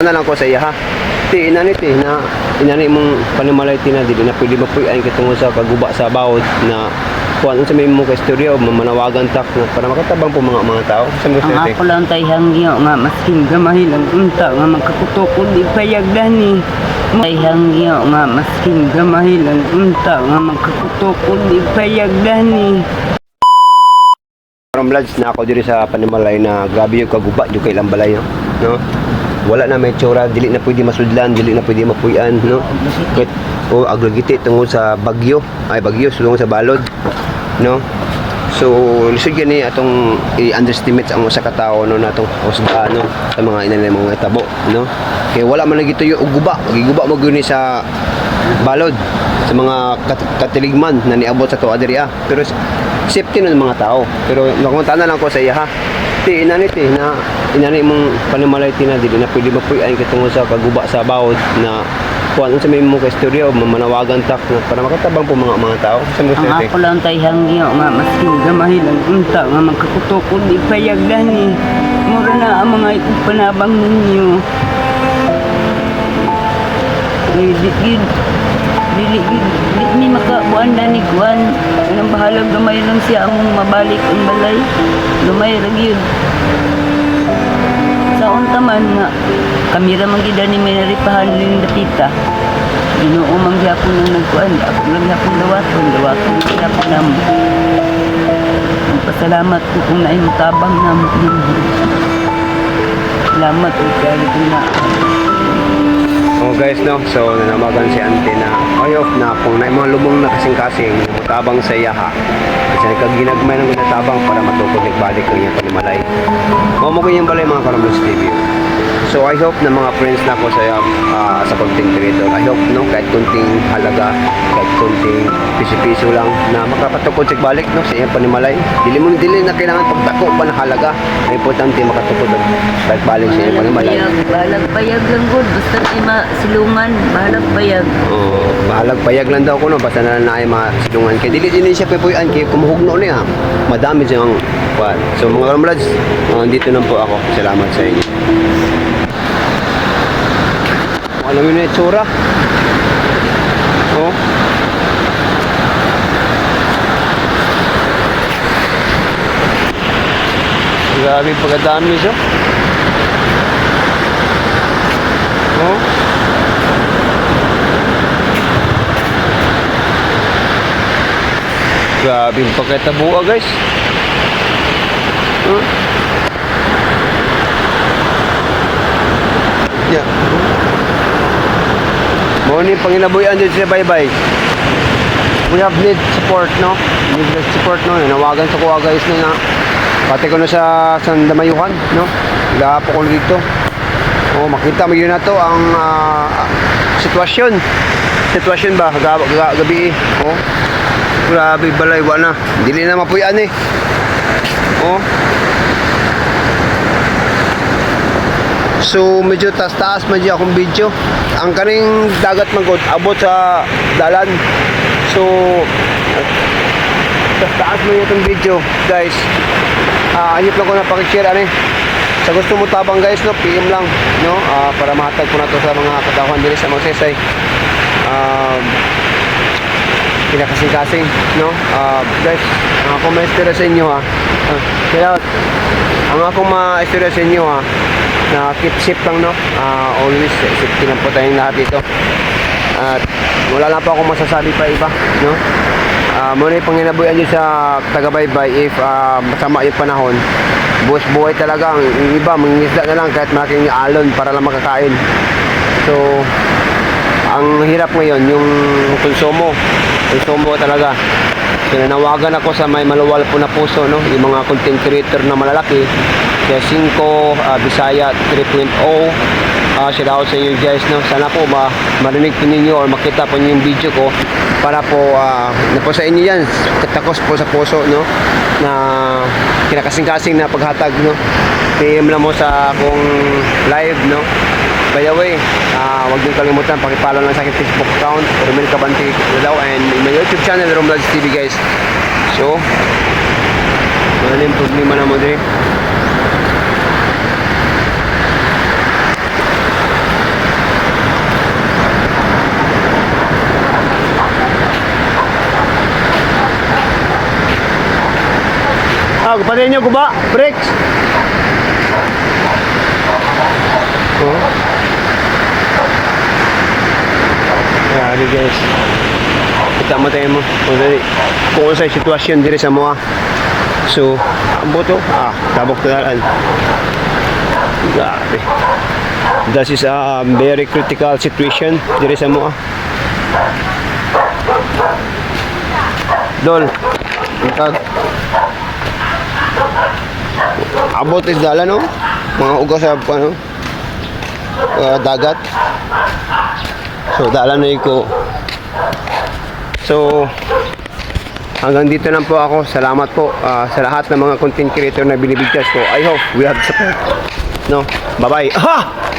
na lang ko sa iya ha. Ti inani ti na inani mong panimalay ti na dili na pwede mapuy-an kitungod sa kaguba sa bawod na kuan sa may mo ka istorya o mamanawagan tak na para makatabang po mga mga tao. Sa mo Ang ti. ako lang tay hangyo nga maskin gamay lang unta nga magkakutukod di payag dani. Tay hangyo nga maskin gamay lang unta nga magkakutukod di payag dani. From Lads na ako diri sa panimalay na grabe yung kaguba yung kay lambalay no. no? Wala na may tsura, dili na pwede masudlan, dili na pwede mapuy-an, no? Kahit o agragiti tungod sa bagyo, ay bagyo sulong sa balod, no? So, lisod gani atong i-underestimate ang usa ka tawo no natong usga no sa mga inanay mga tabo, no? Kaya wala man lagi tuyo og guba, giguba mo gyud sa balod sa mga kat- katiligman na niabot sa tuwa diri ah. Pero safety nun mga tao. Pero nakunta na lang ko sa iya ha. Ti inani ti na inani mong panimalay ti na dili na pwede mapuy-an kitungod sa kaguba sa bawod na kuan sa may mo ka istorya o mamanawagan tak na para makatabang po mga mga tao. Sa mo Ang ako lang tay hangyo nga maskin gamay lang unta nga magkakutukod di payag dani. Mura na ang mga ipanabang ninyo. Ay, di, di, di, di, di, di, di makabuan na ni Kuan. Anong bahalag gamay lang siya among mabalik ang balay. Gamay ra gyud. Sa unta man nga kami ra man gid ni may naripahan ning dapita. Ginoo man gyapon ang nagkuan, ako lang gyapon dawaton, dawaton gyapon namo. Pasalamat ko kung naay mutabang namo Salamat ko kaya na. Oh guys no, so nanamagan si Ante na off na kung na mga lubong na kasing-kasing mutabang sa iya ha. Kasi kag ginagmay ng ginatabang para matukod ni balik ang iyang panimalay. Mao mo kanyang balay mga Karambos TV. So I hope na mga friends na ko sa ah, sa content creator. I hope no kahit kunting halaga, kahit kunting piso-piso lang na makapatukod sa balik no sa iyang panimalay. Dili mo dili na kailangan pagdako pa na halaga. Ang importante makatukod balik balik sa iyang panimalay. bahalag payag lang good, basta di masilungan, bahalag payag. Oh, bahalag payag lang daw ko no basta na naay masilungan kay dili din siya pepuyan kay kumuhugno niya. Madami siyang kwan. So mga kamrads, uh, dito na po ako. Salamat sa inyo. Alam mo na yung tsura? Oh. Grabe pagkadami siya. Oh. Grabe yung pagkatabuha guys. Huh? Yeah. Mo ni panginabuyan dito sa bye-bye. We have need support, no? Need support, no? Nanawagan sa kuha guys na na. Pati ko na sa Sandamayuhan, no? Lapo ko dito. Oh, makita mo yun na to ang ah, sitwasyon. Sitwasyon ba? Gab ga- gabi eh. Oh. Grabe balay wa na. Dili na mapuyan eh. Oh. So medyo taas-taas dyan akong video. Ang kaning dagat man gud abot sa dalan. So taas-taas man itong video, guys. Ah, ayop lang ko na pakishare ani. Sa gusto mo tabang guys, no, PM lang, no? Ah, para mahatag ko na to sa mga kadawan diri sa mga sesay. Um, kinakasing-kasing, no? Ah, guys, ang ako maestira sa inyo ha. Kaya, ang ako maestira sa inyo ha, na keep safe lang, no? Ah, always safety lang po tayong lahat dito. At wala lang po ako masasabi pa iba, no? Ah, muna yung panginabuyan nyo sa taga-baybay if ah, masama yung panahon. Buwas buhay talaga. Ang iba, mangingisda na lang kahit malaking alon para lang makakain. So, ang hirap ngayon, yung konsumo. Konsumo talaga. So, nanawagan ako sa may maluwal po na puso, no? Yung mga content creator na malalaki. Kaya 5, ah, Bisaya 3.0. Ah, shout out sa inyo guys, no? Sana po ba marinig po ninyo or makita po ninyo yung video ko para po ah, na po sa inyo yan katakos po sa puso no na kinakasing-kasing na paghatag no PM lang mo sa akong live no By the way, ah huwag niyo kalimutan pakipollow lang sa aking Facebook account, Romel Cabanti Lalaw and my YouTube channel, Romlads TV guys. So, wala yung problema na mo din. Ah, patayin niyo guba. Brakes. Oh. Grabe guys. Kita mo tayo mo. Kung, dali- kung ano sa sitwasyon diri sa mga. So, ang boto, ah, tabok talaan. Grabe. That is a very critical situation diri sa mga. Dol. Intag. Abot is dala no? Mga uga sa ano? ah, dagat. So dala na ko. So hanggang dito lang po ako. Salamat po ah, sa lahat ng mga content creator na binibigkas ko. I hope we have support. No? Bye-bye. Ha!